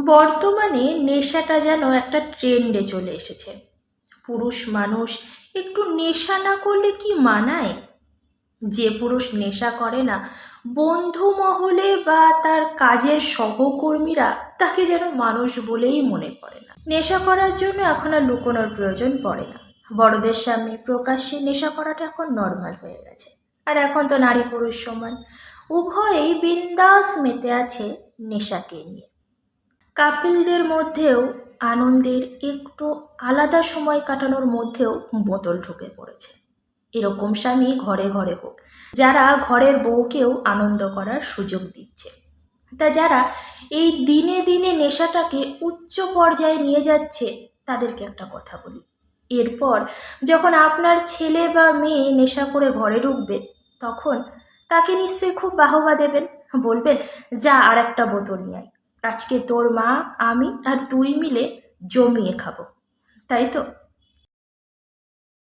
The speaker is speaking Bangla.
বর্তমানে নেশাটা যেন একটা ট্রেন্ডে চলে এসেছে। পুরুষ মানুষ একটু নেশা না করলে কি মানায়? যে পুরুষ নেশা করে না, বন্ধু মহলে বা তার কাজের সহকর্মীরা তাকে যেন মানুষ বলেই মনে করে না। নেশা করার জন্য এখন আর লুকোনোর প্রয়োজন পড়ে না। বড়দের সামনে প্রকাশ্যে নেশা করাটা এখন নর্মাল হয়ে গেছে। আর এখন তো নারী পুরুষ সমান। উভয়েই বিন্দাস মেতে আছে নেশাকে নিয়ে। কাপিলদের মধ্যেও আনন্দের একটু আলাদা সময় কাটানোর মধ্যেও বোতল ঢুকে পড়েছে। এরকম স্বামী ঘরে ঘরে হোক, যারা ঘরের বউকেও আনন্দ করার সুযোগ দিচ্ছে। তা যারা এই দিনে দিনে নেশাটাকে উচ্চ পর্যায়ে নিয়ে যাচ্ছে, তাদেরকে একটা কথা বলি। এরপর যখন আপনার ছেলে বা মেয়ে নেশা করে ঘরে ঢুকবে, তখন তাকে নিশ্চয়ই খুব বাহবা দেবেন। বলবেন, যা আর একটা বোতল নিয়ে আজকে তোর মা আমি আর তুই মিলে জমিয়ে খাব। তাই তো?